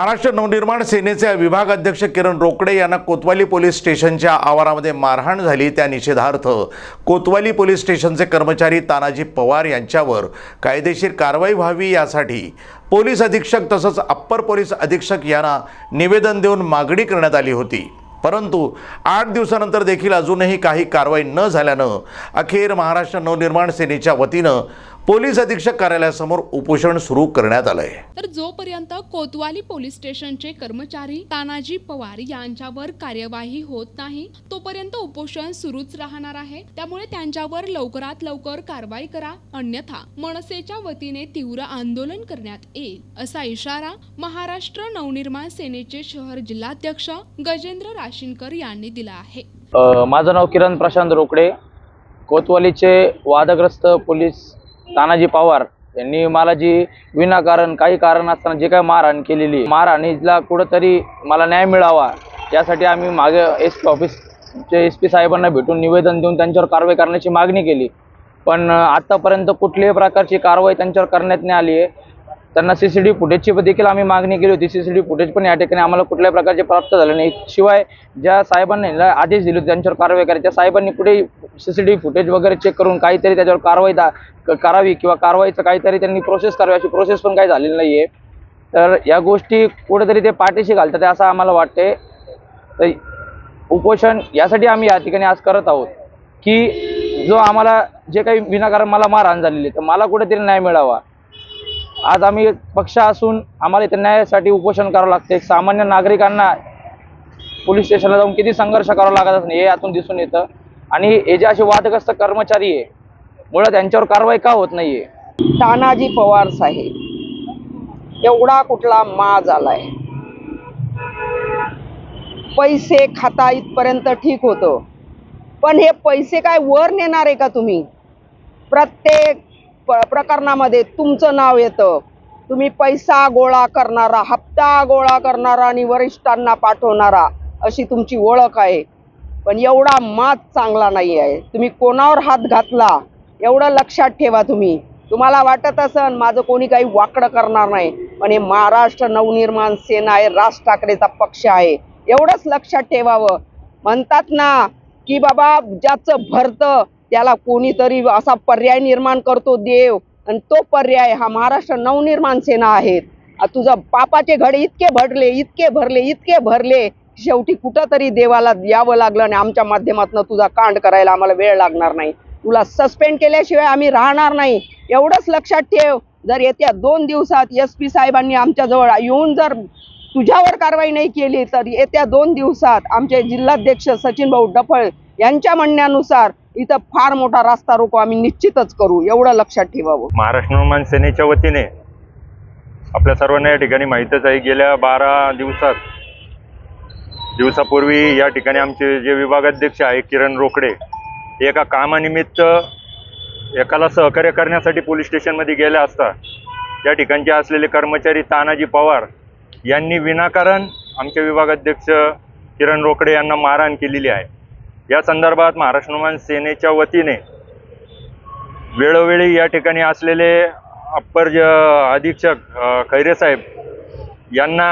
महाराष्ट्र नवनिर्माण सेनेचे विभाग अध्यक्ष किरण रोकडे यांना कोतवाली पोलीस स्टेशनच्या आवारामध्ये मारहाण झाली. त्या निषेधार्थ कोतवाली पोलीस स्टेशनचे कर्मचारी तानाजी पवार यांच्यावर कायदेशीर कारवाई व्हावी यासाठी पोलीस अधीक्षक तसंच अप्पर पोलीस अधीक्षक यांना निवेदन देऊन मागणी करण्यात आली होती. परंतु आठ दिवसानंतर देखील अजूनही काही कारवाई न झाल्यानं अखेर महाराष्ट्र नवनिर्माण सेनेच्या वतीनं पोलीस अधीक्षक कार्यालयासमोर उपोषण सुरू करण्यात आलं आहे तर जोपर्यंत कोतवाली पोलीस स्टेशनचे कर्मचारी तानाजी पवार यांच्यावर कार्यवाही होत नाही तोपर्यंत उपोषण सुरूच राहणार आहे. त्यामुळे त्यांच्यावर लवकरात लवकर कारवाई करा अन्यथा मनसेच्या वतीने तीव्र आंदोलन करण्यात येईल असा इशारा महाराष्ट्र नवनिर्माण सेनेचे शहर जिल्हाध्यक्ष गजेंद्र राशीनकर यांनी दिला आहे. माझं नाव किरण प्रशांत रोकडे. कोतवालीचे वादग्रस्त पोलीस तानाजी पवार यांनी मला जी विनाकारण काही कारण असताना जे काही मारहाण केलेली मारहाणीला कुठंतरी मला न्याय मिळावा यासाठी आम्ही मागे एस पी ऑफिसचे एस पी साहेबांना भेटून निवेदन देऊन त्यांच्यावर कारवाई करण्याची मागणी केली. पण आत्तापर्यंत कुठल्याही प्रकारची कारवाई त्यांच्यावर करण्यात नाही आली आहे. त्यांना सी सी टी फुटेजची देखील आम्ही मागणी केली होती. सी सी टी फुटेज पण या ठिकाणी आम्हाला कुठल्याही प्रकारचे प्राप्त झाले नाही. शिवाय ज्या साहेबांनी आदेश दिले होते त्यांच्यावर कारवाई करायची त्या साहेबांनी कुठे सी सी टी फुटेज वगैरे चेक करून काहीतरी त्याच्यावर कारवाई दा करावी किंवा कारवाईचं काहीतरी त्यांनी प्रोसेस करावी अशी प्रोसेस पण काही झालेली नाही आहे तर या गोष्टी कुठेतरी ते पाठीशी घालतात असं आम्हाला वाटते तर उपोषण यासाठी आम्ही या ठिकाणी आज करत आहोत की जो आम्हाला जे काही विनाकारण मला मारहाण झालेली आहे, तर मला कुठेतरी न्याय मिळावा. आज आम्ही पक्ष असून आम्हाला इथे न्यायासाठी उपोषण करावं लागते. सामान्य नागरिकांना पोलीस स्टेशनला जाऊन किती संघर्ष करावा लागत नाही हे यातून दिसून येतं. आणि हे जे असे वादग्रस्त कर्मचारी आहे मुळात त्यांच्यावर कारवाई का होत नाहीये? तानाजी पवार साहेब एवढा कुठला मा झालाय पैसे खाता इथपर्यंत ठीक होतं. पण हे पैसे काय वर नेणार आहे का तुम्ही? प्रत्येक प्रकरणामध्ये तुमचं नाव येतं. तुम्ही पैसा गोळा करणारा हप्ता गोळा करणारा आणि वरिष्ठांना पाठवणारा अशी तुमची ओळख आहे. पण एवढा मात चांगला नाही आहे. तुम्ही कोणावर हात घातला एवढं लक्षात ठेवा तुम्ही. तुम्हाला वाटत असन माझं कोणी काही वाकडं करणार नाही पण हे महाराष्ट्र नवनिर्माण सेना आहे राज ठाकरेचा पक्ष आहे. एवढंच लक्षात ठेवावं. म्हणतात ना की बाबा ज्याचं भरतं त्याला कोणीतरी असा पर्याय निर्माण करतो देव. आणि तो पर्याय हा महाराष्ट्र नवनिर्माण सेना आहेत तुझा पापाचे घडे इतके भरले इतके भरले इतके भरले शेवटी कुठंतरी देवाला यावं लागलं आणि आमच्या माध्यमातून तुझा कांड करायला आम्हाला वेळ लागणार नाही. तुला सस्पेंड केल्याशिवाय आम्ही राहणार नाही. एवढंच लक्षात ठेव. जर येत्या दोन दिवसात एस पी साहेबांनी आमच्याजवळ येऊन जर तुझ्यावर कारवाई नाही केली तर येत्या दोन दिवसात आमचे जिल्हाध्यक्ष सचिन भाऊ डफळ यांच्या म्हणण्यानुसार इथं फार मोठा रास्ता रोको आम्ही निश्चितच करू. एवढं लक्षात ठेवावं. महाराष्ट्र निर्माण सेनेच्या वतीने आपल्या सर्वांना या ठिकाणी माहीतच आहे गेल्या बारा दिवसात दिवसापूर्वी या ठिकाणी आमचे जे विभागाध्यक्ष आहे किरण रोकडे एका कामानिमित्त एकाला सहकार्य करण्यासाठी पोलीस स्टेशनमध्ये गेले असता या ठिकाणचे असलेले कर्मचारी तानाजी पवार यांनी विनाकारण आमचे विभागाध्यक्ष किरण रोकडे यांना मारहाण केलेली आहे. या संदर्भात महाराष्ट्र हनुमान सेनेच्या वतीने वेळोवेळी या ठिकाणी असलेले अप्पर ज अधीक्षक खैरे साहेब यांना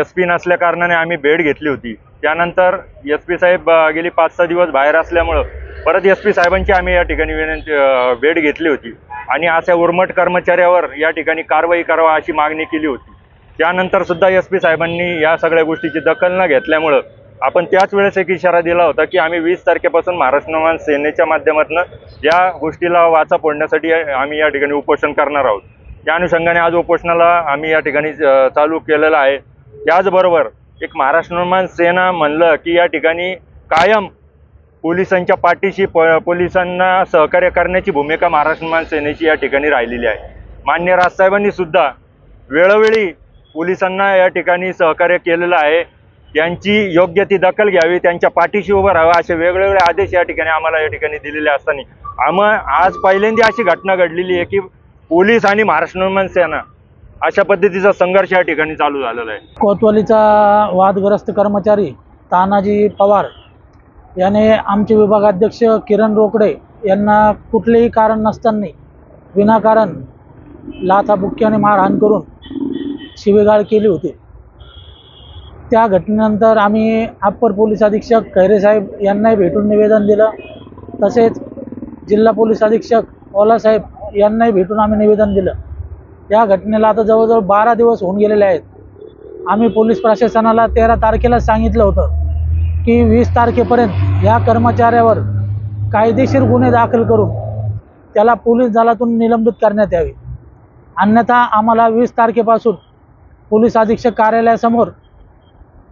एस पी नसल्या कारणाने आम्ही भेट घेतली होती. त्यानंतर एस पी साहेब गेली पाच सहा दिवस बाहेर असल्यामुळं परत एस पी साहेबांची आम्ही या ठिकाणी विनंती भेट घेतली होती. आणि अशा उर्मट कर्मचाऱ्यावर या ठिकाणी कारवाई करावा अशी मागणी केली होती. त्यानंतर सुद्धा एस पी साहेबांनी या सगळ्या गोष्टीची दखल न घेतल्यामुळं आपण त्याच वेळेस एक इशारा दिला होता की आम्ही वीस तारखेपासून महाराष्ट्र सेनेच्या माध्यमातून या गोष्टीला वाचा फोडण्यासाठी आम्ही या ठिकाणी उपोषण करणार आहोत. त्या अनुषंगाने आज उपोषणाला आम्ही या ठिकाणी चालू केलेलं आहे. त्याचबरोबर एक महाराष्ट्र निर्माण सेना म्हणलं की या ठिकाणी कायम पोलिसांच्या पाठीशी प पोलिसांना सहकार्य करण्याची भूमिका महाराष्ट्र निर्माण सेनेची या ठिकाणी राहिलेली आहे. मान्य राजसाहेबांनी सुद्धा वेळोवेळी पोलिसांना या ठिकाणी सहकार्य केलेलं आहे. यांची योग्य ती दखल घ्यावी त्यांच्या पाठीशी उभं राहावं असे वेगवेगळे आदेश या ठिकाणी आम्हाला या ठिकाणी दिलेले असताना. आम आज पहिल्यांदा अशी घटना घडलेली आहे की पोलीस आणि महाराष्ट्र निर्माण सेना अशा पद्धतीचा संघर्ष या ठिकाणी चालू झालेला आहे. कोतवालीचा वादग्रस्त कर्मचारी तानाजी पवार याने आमचे विभागाध्यक्ष किरण रोकडे यांना कुठलेही कारण नसताना विनाकारण लाथाबुक्क्याने मारहाण करून शिवेगाळ केली होती. त्या घटनेनंतर आम्ही अप्पर पोलीस अधीक्षक खैरे साहेब यांनाही भेटून निवेदन दिलं. तसेच जिल्हा पोलीस अधीक्षक ओलासाहेब यांनाही भेटून आम्ही निवेदन दिलं. या घटनेला आता जवळजवळ बारा दिवस होऊन गेलेले आहेत. आम्ही पोलीस प्रशासनाला तेरा तारखेला सांगितलं होतं की वीस तारखेपर्यंत या कर्मचाऱ्यावर कायदेशीर गुन्हे दाखल करून त्याला पोलीस दलातून निलंबित करण्यात यावे. अन्यथा आम्हाला वीस तारखेपासून पोलीस अधीक्षक कार्यालयासमोर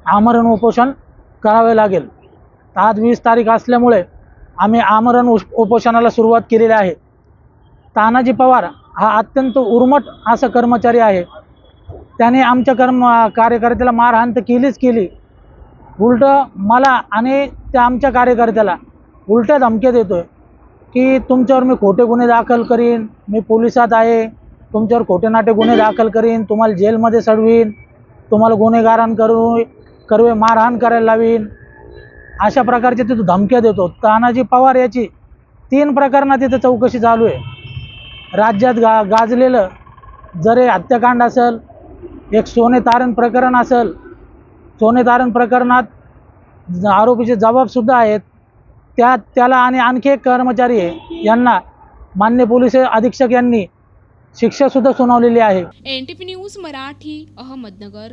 आमरण उपोषण करावे लागेल. आज वीस तारीख असल्यामुळे आम्ही आमरण उपोषणाला सुरुवात केलेली आहे. तानाजी पवार हा अत्यंत उर्मट असा कर्मचारी आहे. त्याने आमच्या कर्म कार्यकर्त्याला मारहाण तर केलीच केली. उलटं मला आणि त्या आमच्या कार्यकर्त्याला उलट्या धमक्या आहे की तुमच्यावर मी खोटे गुन्हे दाखल करीन मी पोलिसात आहे तुमच्यावर खोटे नाटे गुन्हे दाखल करीन तुम्हाला जेलमध्ये सडवीन तुम्हाला गुन्हेगारां करू कर्वे मारहाण करायला लावीन. अशा प्रकारचे तिथं धमक्या देतो. तानाजी पवार याची तीन प्रकरणात तिथं चौकशी चालू आहे. राज्यात गा गाजलेलं जरे हत्याकांड असेल एक सोने तारण प्रकरण असेल सोने तारण प्रकरणात आरोपीचे जबाबसुद्धा आहेत. त्या त्याला आणि आणखी एक कर्मचारी आहे. यांना मान्य पोलीस अधीक्षक यांनी शिक्षासुद्धा सुनावलेली आहे. N T P news Marathi Ahmednagar.